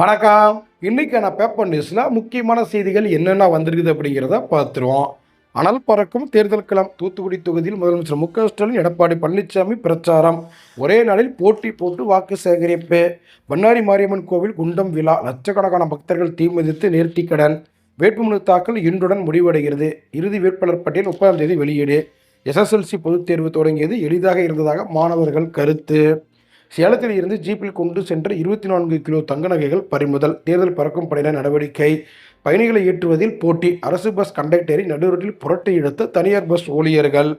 வணக்கம். இன்றைக்கான பேப்பர் நியூஸில் முக்கியமான செய்திகள் என்னென்ன வந்திருக்குது அப்படிங்கிறத பார்த்துருவோம். அனல் பறக்கும் தேர்தல் களம் தூத்துக்குடி தொகுதியில் முதலமைச்சர் மு க ஸ்டாலின் எடப்பாடி பழனிசாமி பிரச்சாரம். ஒரே நாளில் போட்டி போட்டு வாக்கு சேகரிப்பு. பண்ணாரி மாரியம்மன் கோவில் குண்டம் விழா லட்சக்கணக்கான பக்தர்கள் தீ மிதித்து நேர்த்திக்கடன் வேட்புமனு தாக்கல் இன்றுடன் முடிவடைகிறது. இறுதி வேட்பாளர் பட்டியல் முப்பதாம் தேதி வெளியீடு. எஸ்எஸ்எல்சி பொதுத் தேர்வு தொடங்கியது எளிதாக இருந்ததாக மாணவர்கள் கருத்து. சேலத்தில் இருந்து ஜீப்பில் கொண்டு சென்ற இருபத்தி நான்கு கிலோ தங்க நகைகள் பறிமுதல் தேர்தல் பறக்கும் படையினர் நடவடிக்கை. பயணிகளை ஏற்றுவதில் போட்டி அரசு பஸ் கண்டக்டரை நடுரோட்டில் புரட்டி எடுத்த தனியார் பஸ் ஊழியர்கள்.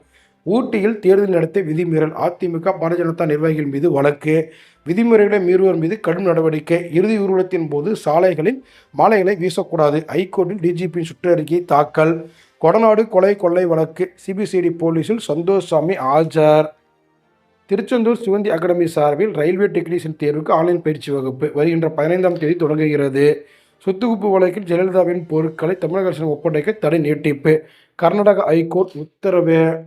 ஊட்டியில் தேர்தல் நடத்திய விதிமீறல் அதிமுக பாரதிய ஜனதா நிர்வாகிகள் மீது வழக்கு. விதிமுறைகளை மீறுவோர் மீது கடும் நடவடிக்கை. இறுதி ஊர்வலத்தின் போது சாலைகளில் மாலைகளை வீசக்கூடாது. ஐகோர்ட்டில் டிஜிபியின் சுற்றறிக்கை தாக்கல். கொடநாடு கொலை கொள்ளை வழக்கு. சிபிசிடி போலீஸில் சந்தோஷ் சாமி ஆஜர். திருச்செந்தூர் சிவந்தி அகாடமி சார்பில் ரயில்வே டெக்னீஷியன் தேர்வுக்கு ஆன்லைன் பயிற்சி வகுப்பு வருகின்ற பதினைந்தாம் தேதி தொடங்குகிறது. சொத்துக்குப்பு வழக்கில் ஜெயலலிதாவின் பொருட்களை தமிழக அரசிடம் ஒப்படைக்க தடை நீட்டிப்பு. கர்நாடக ஐகோர்ட் உத்தரவு.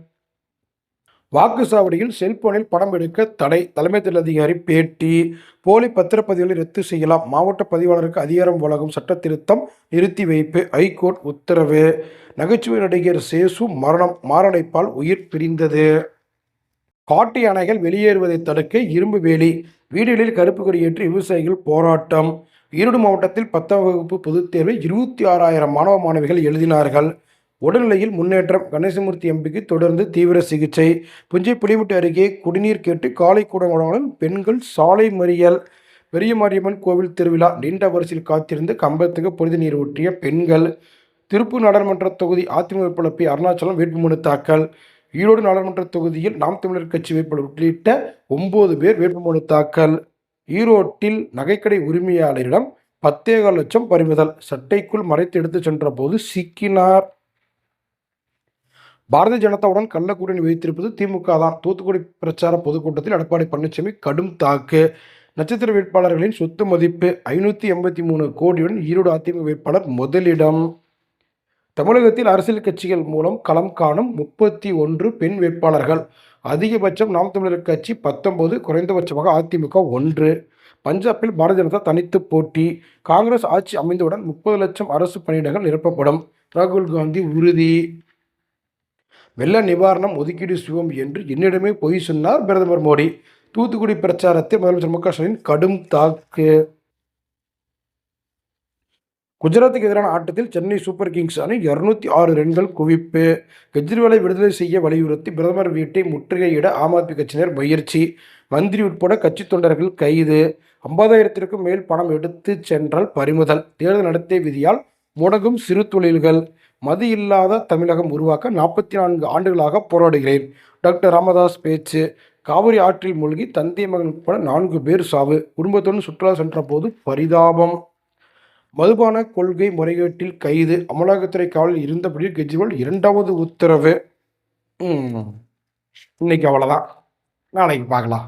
வாக்குச்சாவடியில் செல்போனில் படம் எடுக்க தடை. தலைமை தேர்தல் அதிகாரி பேட்டி. போலி பத்திரப்பதிவுகளை ரத்து செய்யலாம். மாவட்ட பதிவாளருக்கு அதிகாரம் வழங்கும் சட்ட திருத்தம் நிறுத்தி வைப்பு. ஐகோர்ட் உத்தரவு. நகைச்சுவை நடிகர் சேசு மரணம். மாரடைப்பால் உயிர் பிரிந்தது. காட்டு யானைகள் வெளியேறுவதை தடுக்க இரும்பு வேலி வீடுகளில் கருப்பு கொடியேற்றி விவசாயிகள் போராட்டம். ஈரோடு மாவட்டத்தில் பத்தாம் வகுப்பு பொதுத் தேர்வை இருபத்தி ஆறாயிரம் மாணவ மாணவிகள் எழுதினார்கள். உடல்நிலையில் முன்னேற்றம் கணேசமூர்த்தி எம்பிக்கு தொடர்ந்து தீவிர சிகிச்சை. புஞ்சை புலிமுட்டு அருகே குடிநீர் கேட்டு காலை கூடங்களுடன் பெண்கள் சாலை மறியல். பெரிய மாரியம்மன் கோவில் திருவிழா நீண்ட வரிசையில் காத்திருந்து கம்பத்துக்கு பொழுது நீர் ஊற்றிய பெண்கள். திருப்பூர் நாடாளுமன்ற தொகுதி அதிமுக வேட்பாளர் பி அருணாச்சலம் வேட்புமனு தாக்கல். ஈரோடு நாடாளுமன்ற தொகுதியில் நாம் தமிழர் கட்சி வேட்பாளர் உள்ளிட்ட ஒன்பது பேர் வேட்புமனு தாக்கல். ஈரோட்டில் நகைக்கடை உரிமையாளரிடம் பத்தேகால் லட்சம் பறிமுதல். சட்டைக்குள் மறைத்து எடுத்துச் சென்ற போது சிக்கினார். பாரதிய ஜனதாவுடன் கள்ளக்கூட்டணி வைத்திருப்பது திமுக தான். தூத்துக்குடி பிரச்சார பொதுக்கூட்டத்தில் எடப்பாடி பழனிசாமி கடும் தாக்கு. நட்சத்திர வேட்பாளர்களின் சொத்து மதிப்பு ஐநூற்றி எண்பத்தி மூணு கோடியுடன் ஈரோடு அதிமுக வேட்பாளர் முதலிடம். தமிழகத்தில் அரசியல் கட்சிகள் மூலம் களம் காணும் முப்பத்தி ஒன்று பெண் வேட்பாளர்கள். அதிகபட்சம் நாம் தமிழர் கட்சி பத்தொன்பது குறைந்தபட்சமாக அதிமுக ஒன்று. பஞ்சாபில் பாரதிய ஜனதா தனித்து போட்டி. காங்கிரஸ் ஆட்சி அமைந்தவுடன் முப்பது லட்சம் அரசு பணியிடங்கள் நிரப்பப்படும். ராகுல் காந்தி உறுதி. வெள்ள நிவாரணம் ஒதுக்கீடு செய்வோம் என்று என்னிடமே பொய் சொன்னார் பிரதமர் மோடி. தூத்துக்குடி பிரச்சாரத்தில் முதலமைச்சர் மு க ஸ்டாலின் கடும் தாக்கு. குஜராத்துக்கு எதிரான ஆட்டத்தில் சென்னை சூப்பர் கிங்ஸ் அணி இருநூத்தி ஆறு ரன்கள் குவிப்பு. கெஜ்ரிவாலை விடுதலை செய்ய வலியுறுத்தி பிரதமர் வீட்டை முற்றுகையிட ஆம் ஆத்மி கட்சியினர் முயற்சி. மந்திரி உட்பட கட்சி தொண்டர்கள் கைது. ஐம்பதாயிரத்திற்கும் மேல் பணம் எடுத்து சென்றால் பறிமுதல். தேர்தல் நடத்தை விதியால் முடங்கும் சிறு தொழில்கள். மது இல்லாத தமிழகம் உருவாக்க நாற்பத்தி நான்கு ஆண்டுகளாக போராடுகிறேன். டாக்டர் ராமதாஸ் பேச்சு. காவிரி ஆற்றில் மூழ்கி தந்தை மகன் உட்பட நான்கு பேர் சாவு. குடும்பத்துடன் சுற்றுலா சென்ற போது பரிதாபம். மதுபான கொள்கை முறைகேட்டில் கைது. அமலாக்கத்துறை காவலில் இருந்தபடி கெஜ்ரிவால் இரண்டாவது உத்தரவு. இன்னைக்கு அவ்வளோதான் நாளைக்கு பார்க்கலாம்.